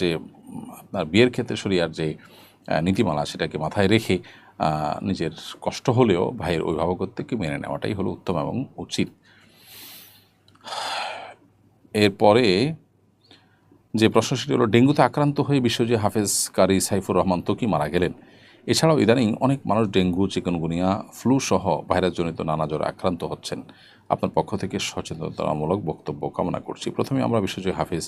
যে আপনার বিয়ের ক্ষেত্রে শরিয়ার যে নীতিমালা সেটাকে মাথায় রেখে নিজের কষ্ট হলেও ভাইয়ের অভিভাবকত্বকে মেনে নেওয়াটাই হলো উত্তম এবং উচিত। এরপরে যে প্রশ্ন সেটি হলো, ডেঙ্গুতে আক্রান্ত হয়ে বিশ্বজি হাফেজ কারি সাইফুর রহমান তোকি মারা গেলেন? এছাড়াও ইদানিং অনেক মানুষ ডেঙ্গু, চিকনগুনিয়া, ফ্লু সহ ভাইরাসজনিত নানা জ্বরে আক্রান্ত হচ্ছেন। আপনার পক্ষ থেকে সচেতনতামূলক বক্তব্য কামনা করছি। প্রথমে আমরা বিশ্বজয়ী হাফিজ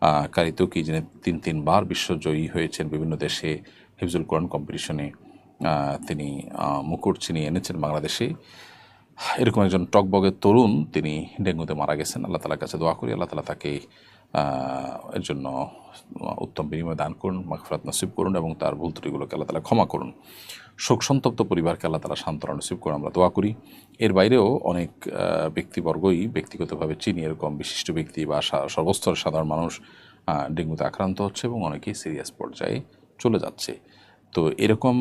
আহ, কারি যিনি তিন তিনবার বিশ্বজয়ী হয়েছেন বিভিন্ন দেশে হিফজুল কোরআন কম্পিটিশনে তিনি মুকুট ছিনিয়ে এনেছেন বাংলাদেশে। এরকম একজন টকবগের তরুণ তিনি ডেঙ্গুতে মারা গেছেন। আল্লাহ তালার কাছে দোয়া করি আল্লাহ তালা তাকে এর জন্য উত্তম বিনিময় দান করুন, মাগফিরাত নসিব করুন এবং তার ভুল ত্রুটিগুলোকে আল্লাহ তালা ক্ষমা করুন। শোক সন্তপ্ত পরিবারকে আল্লাহ তালা সান্ত্বনা নসিব করুন, আমরা দোয়া করি। এর বাইরেও অনেক ব্যক্তিবর্গই ব্যক্তিগতভাবে চিনি, এরকম বিশিষ্ট ব্যক্তি বা সর্বস্তরের সাধারণ মানুষ ডেঙ্গুতে আক্রান্ত হচ্ছে এবং অনেকেই সিরিয়াস পর্যায়ে চলে যাচ্ছে। তো এরকম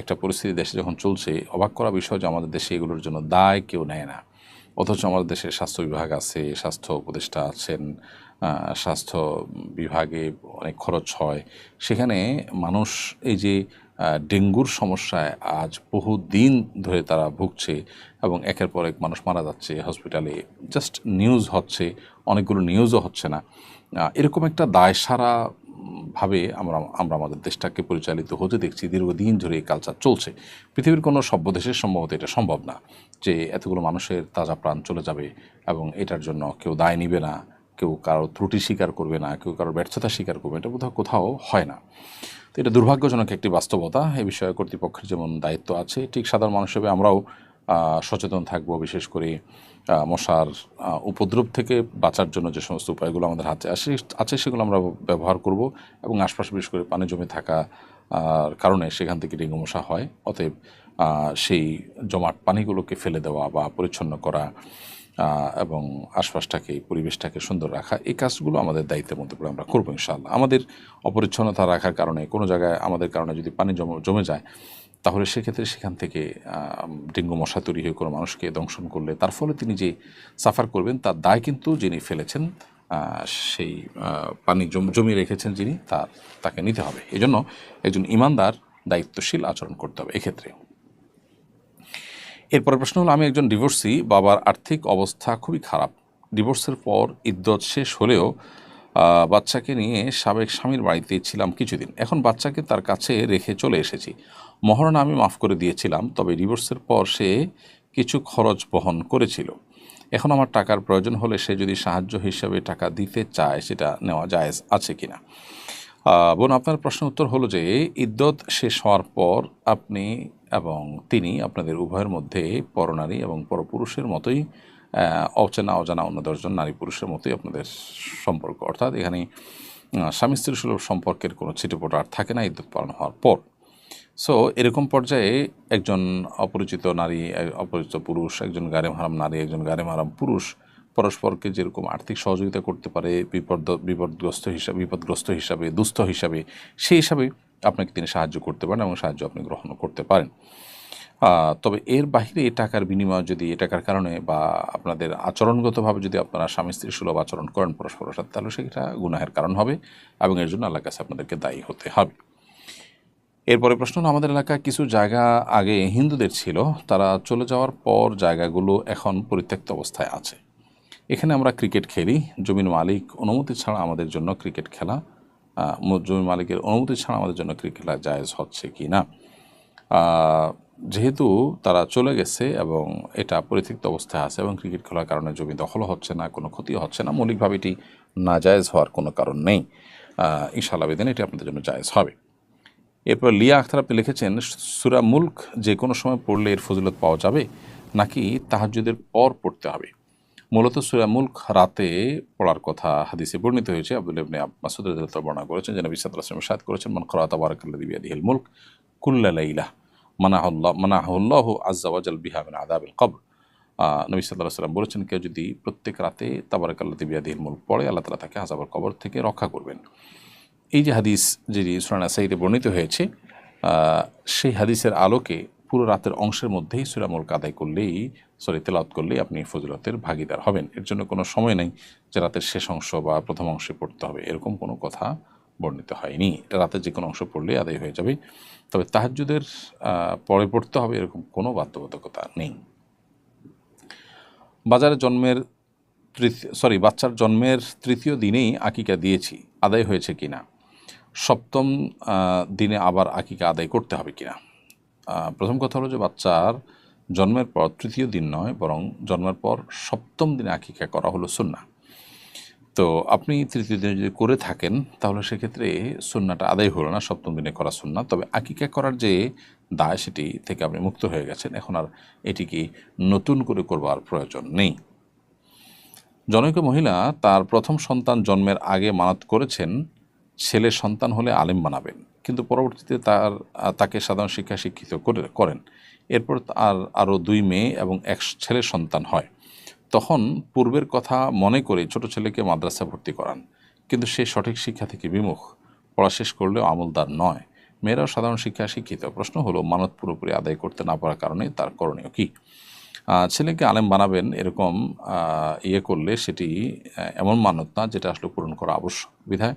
একটা পরিস্থিতি দেশে যখন চলছে, অবাক করা বিষয় যে আমাদের দেশে এগুলোর জন্য দায় কেউ নেয় না। অথচ আমাদের দেশে স্বাস্থ্য বিভাগ আছে, স্বাস্থ্য উপদেষ্টা আছেন স্বাস্থ্য বিভাগে অনেক খরচ হয়। সেখানে মানুষ এই যে ডেঙ্গুর সমস্যায় আজ বহু দিন ধরে তারা ভুগছে এবং একের পর এক মানুষ মারা যাচ্ছে হসপিটালে। জাস্ট নিউজ হচ্ছে, অনেকগুলো নিউজও হচ্ছে না। এরকম একটা দায় সারা ভাবে আমরা আমরা আমাদের দেশটাকে পরিচালিত হতে দেখছি। দীর্ঘদিন ধরে এই কালচার চলছে। পৃথিবীর কোনো সভ্য দেশের সম্ভবত এটা সম্ভব না যে, এতগুলো মানুষের তাজা প্রাণ চলে যাবে এবং এটার জন্য কেউ দায় নিবে না। কেউ কারও ত্রুটি স্বীকার করবে না, কেউ কারও ব্যর্থতা স্বীকার করবে এটা কোথাও কোথাও হয় না। তো এটা দুর্ভাগ্যজনক একটি বাস্তবতা, এ বিষয়ে কর্তৃপক্ষের যেমন দায়িত্ব আছে, ঠিক সাধারণ মানুষ হিসেবে আমরাও সচেতন থাকব, বিশেষ করে মশার উপদ্রব থেকে বাঁচার জন্য যে সমস্ত উপায়গুলো আমাদের হাতে আসে, আছে সেগুলো আমরা ব্যবহার করব এবং আশপাশে বিশেষ করে পানি জমে থাকা কারণে সেখান থেকে ডেঙ্গু মশা হয়। অতএব সেই জমাট পানিগুলোকে ফেলে দেওয়া বা পরিচ্ছন্ন করা এবং আশপাশটাকে পরিবেশটাকে সুন্দর রাখা, এই কাজগুলো আমাদের দায়িত্বের মধ্যে পড়ে আমরা করব ইনশাআল্লাহ। আমাদের অপরিচ্ছন্নতা রাখার কারণে, কোনো জায়গায় আমাদের কারণে যদি পানি জমে জমে যায়, তাহলে সেক্ষেত্রে সেখান থেকে ডেঙ্গু মশা তৈরি হয়ে কোনো মানুষকে দংশন করলে, তার ফলে তিনি যে সাফার করবেন, তার দায় কিন্তু যিনি ফেলেছেন সেই পানি জম- রেখেছেন যিনি, তার, তাকে নিতে হবে। এজন্য একজন ইমানদার, দায়িত্বশীল আচরণ করতে হবে এক্ষেত্রে। এরপরে প্রশ্ন হলো, আমি একজন ডিভোর্সি বাবার আর্থিক অবস্থা খুবই খারাপ। ডিভোর্সের পর ইদ্যত শেষ হলেও বাচ্চাকে নিয়ে সাবেক স্বামীর বাড়িতে ছিলাম কিছুদিন। এখন বাচ্চাকে তার কাছে রেখে চলে এসেছি। মহারণা আমি মাফ করে দিয়েছিলাম, তবে ডিভোর্সের পর সে কিছু খরচ বহন করেছিল। এখন আমার টাকার প্রয়োজন হলে সে যদি সাহায্য হিসাবে টাকা দিতে চায়, সেটা নেওয়া জায়েজ আছে কি না বোন, আপনার প্রশ্ন উত্তর হলো যে ইদ্যত শেষ হওয়ার পর আপনি এবং তিনি আপনাদের উভয়ের মধ্যে পরনারী এবং পরপুরুষের মতোই অচেনা অজানা অন্য দশজন নারী পুরুষের মতোই আপনাদের সম্পর্ক। অর্থাৎ এখানে স্বামী স্ত্রী সুলভ সম্পর্কের কোনো ছিটেপোটা আর থাকে না ইদ্যত পালন হওয়ার পর। সো এরকম পর্যায়ে একজন অপরিচিত নারী, অপরিচিত পুরুষ, একজন গারে হারাম নারী, একজন গারে হারাম পুরুষ পরস্পরকে যেরকম আর্থিক সহযোগিতা করতে পারে বিপদ বিপদগ্রস্ত হিসাবে বিপদগ্রস্ত হিসাবে, দুস্থ হিসাবে, সেই হিসাবে আপনাকে তিনি সাহায্য করতে পারেন এবং সাহায্য আপনি গ্রহণ করতে পারেন। তবে এর বাইরে এ টাকার বিনিময় যদি এ টাকার কারণে বা আপনাদের আচরণগতভাবে যদি আপনারা স্বামী স্ত্রী সুলভ আচরণ করেন পরস্পরের সাথে, তাহলে সেটা গুনাহের কারণ হবে এবং এর জন্য আল্লাহ কাছে আপনাদেরকে দায়ী হতে হবে। এরপরে প্রশ্ন আমাদের এলাকায় কিছু জায়গা আগে হিন্দুদের ছিল, তারা চলে যাওয়ার পর জায়গাগুলো এখন পরিত্যক্ত অবস্থায় আছে। এখানে আমরা ক্রিকেট খেলি, জমির মালিক অনুমতি ছাড়া আমাদের জন্য ক্রিকেট খেলা জমির মালিকের অনুমতি ছাড়া আমাদের জন্য ক্রিকেট খেলা জায়েজ হচ্ছে কি না যেহেতু তারা চলে গেছে এবং এটা পরিত্যক্ত অবস্থায় আছে এবং ক্রিকেট খেলার কারণে জমি দখল হচ্ছে না, কোনো ক্ষতি হচ্ছে না, মৌলিকভাবে এটি নাজায়েজ হওয়ার কোনো কারণ নেই। ইনশাআল্লাহ বেদিন এটি আপনাদের জন্য জায়েজ হবে। এরপর লিয়া আখতার আপনি লিখেছেন, সুরা মুল্ক যে কোনো সময় পড়লে এর ফজিলত পাওয়া যাবে নাকি তাহাজ্জুদের পর পড়তে হবে? মূলত সুরা মুল্ক রাতে পড়ার কথা হাদিসে বর্ণিত হয়েছে। আব্দুল ইবনে মাসুদ বর্ণনা করেছেন যে নবী সাল্লাল্লাহু আলাইহি ওয়াসাল্লাম করেছেন মান করা তাবারাকাল্লাযী বিয়াদিহিল মুলক কুল্লা লাইলা। মানাহুল্লাহ মানাহুল্লাহু আজ্জা ওয়াজাল বিহা মিন আযাবিল কবর। আহ, নবী সাল্লাল্লাহু আলাইহি বলেছেন কেউ যদি প্রত্যেক রাতে তাবারাকাল্লাযী বিয়াদিহিল মুলক পড়ে আল্লাহ তাআলা তাকে আযাবের কবর থেকে রক্ষা করবেন। এই যে হাদিস যেটি সুরানা সাইদে বর্ণিত হয়েছে সেই হাদিসের আলোকে পুরো রাতের অংশের মধ্যেই সুরামুল আদায় করলেই সরি তেলাওয়াত করলেই আপনি ফজিলতের ভাগিদার হবেন। এর জন্য কোনো সময় নেই যে রাতের শেষ অংশ বা প্রথম অংশে পড়তে হবে। এরকম কোনো কথা বর্ণিত হয়নি। এটা রাতে যে কোনো অংশ পড়লে আদায় হয়ে যাবে। তবে তাহাজ্জুদের আহ, পরে পড়তে হবে এরকম কোনো বাধ্যবাধকতা নেই। বাজারে জন্মের সরি বাচ্চার জন্মের তৃতীয় দিনেই আকিকা দিয়েছি। আদায় হয়েছে কিনা সপ্তম দিনে আবার আকিকা আদায় করতে হবে কিনা আহ, প্রথম কথা হলো যে বাচ্চার জন্মের পর তৃতীয় দিন নয় বরং জন্মের পর সপ্তম দিনে আকিকা করা হলো সুন্না তো আপনি তৃতীয় দিনে যদি করে থাকেন, তাহলে সেক্ষেত্রে সুন্নাটা আদায় হলো না, সপ্তম দিনে করা সুন্না তবে আকিকা করার যে দায়, সেটি থেকে আপনি মুক্ত হয়ে গেছেন। এখন আর এটিকে নতুন করে করবার প্রয়োজন নেই। জনৈক মহিলা তার প্রথম সন্তান জন্মের আগে মানত করেছেন, ছেলে সন্তান হলে আলেম বানাবেন। কিন্তু পরবর্তীতে তার, তাকে সাধারণ শিক্ষা শিক্ষিত করে, করেন। এরপর আর আরও দুই মেয়ে এবং এক ছেলে সন্তান হয়। তখন পূর্বের কথা মনে করে ছোট ছেলেকে মাদ্রাসা ভর্তি করান। কিন্তু সে সঠিক শিক্ষা থেকে বিমুখ। পড়া শেষ করলেও আমলদার নয়। মেয়েরাও সাধারণ শিক্ষা শিক্ষিত। প্রশ্ন হলো, মানত পুরোপুরি আদায় করতে না পারার কারণে তার করণীয় কী? ছেলেকে আলেম বানাবেন এরকম ইয়ে করলে সেটি এমন মানত না যেটা আসলে পূরণ করা আবশ্যক। বিধায়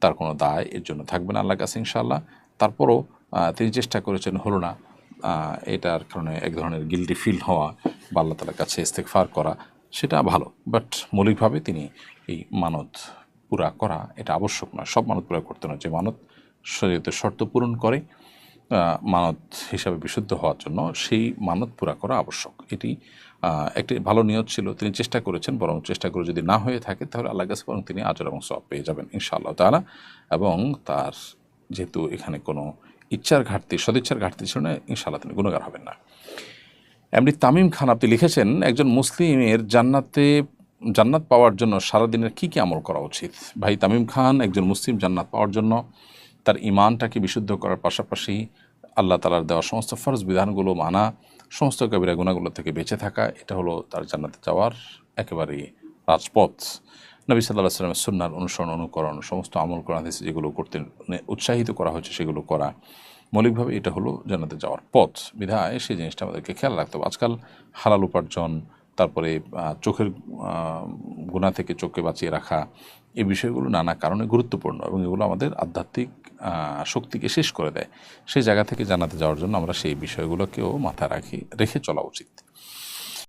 তার কোনো দায় এর জন্য থাকবে না আল্লাহ কাছে ইনশাআল্লাহ। তারপরও তিনি চেষ্টা করেছেন, হলো না। এটার কারণে এক ধরনের গিল্টি ফিল হওয়া বা আল্লাহ তালার কাছে ইস্তেকফার করা, সেটা ভালো। বাট মৌলিকভাবে তিনি এই মানত পুরা করা এটা আবশ্যক নয়। সব মানত পুরা করতে নয়। যে মানত শরীয়তের শর্ত পূরণ করে মানত হিসাবে বিশুদ্ধ হওয়ার জন্য সেই মানত পুরা করা আবশ্যক। এটি একটি ভালো নিয়ত ছিল। তিনি চেষ্টা করেছেন, বরং চেষ্টা করে যদি না হয়ে থাকে, তাহলে আল্লাহ কাছে বরং তিনি আজর এবং সব পেয়ে যাবেন ইনশাআল্লাহ তাআলা। এবং তার যেহেতু এখানে কোনো ইচ্ছার ঘাটতি, সদিচ্ছার ঘাটতি ছিল না, ইনশাআল্লাহ তিনি গুণগার হবেন না। এমনি তামিম খান, আপনি লিখেছেন, একজন মুসলিমের জান্নাতে, জান্নাত পাওয়ার জন্য সারাদিনের কী কী আমল করা উচিত? ভাই তামিম খান, একজন মুসলিম জান্নাত পাওয়ার জন্য তার ইমানটাকে বিশুদ্ধ করার পাশাপাশি আল্লাহ তালার দেওয়া সমস্ত ফরজ বিধানগুলো মানা, সমস্ত কবিরা গুণাগুলো থেকে বেঁচে থাকা, এটা হলো তার জান্নাতে যাওয়ার একেবারেই রাজপথ। নবী সাল্লাহ সাল্লামের সুন্নার অনুসরণ, অনুকরণ, সমস্ত আমল করা হয়েছে যেগুলো করতে মানে উৎসাহিত করা হয়েছে সেগুলো করা। মৌলিকভাবে এটা হলো জানাতে যাওয়ার পথ, বিধায় সেই জিনিসটা আমাদেরকে খেয়াল রাখতে হবে। আজকাল হালাল উপার্জন, তারপরে চোখের গুণা থেকে চোখকে বাঁচিয়ে রাখা, এই বিষয়গুলো নানা কারণে গুরুত্বপূর্ণ এবং এগুলো আমাদের আধ্যাত্মিক শক্তিকে শেষ করে দেয়। সেই জায়গা থেকে জানাতে যাওয়ার জন্য আমরা সেই বিষয়গুলোকেও মাথায় রাখি, রেখে চলা উচিত।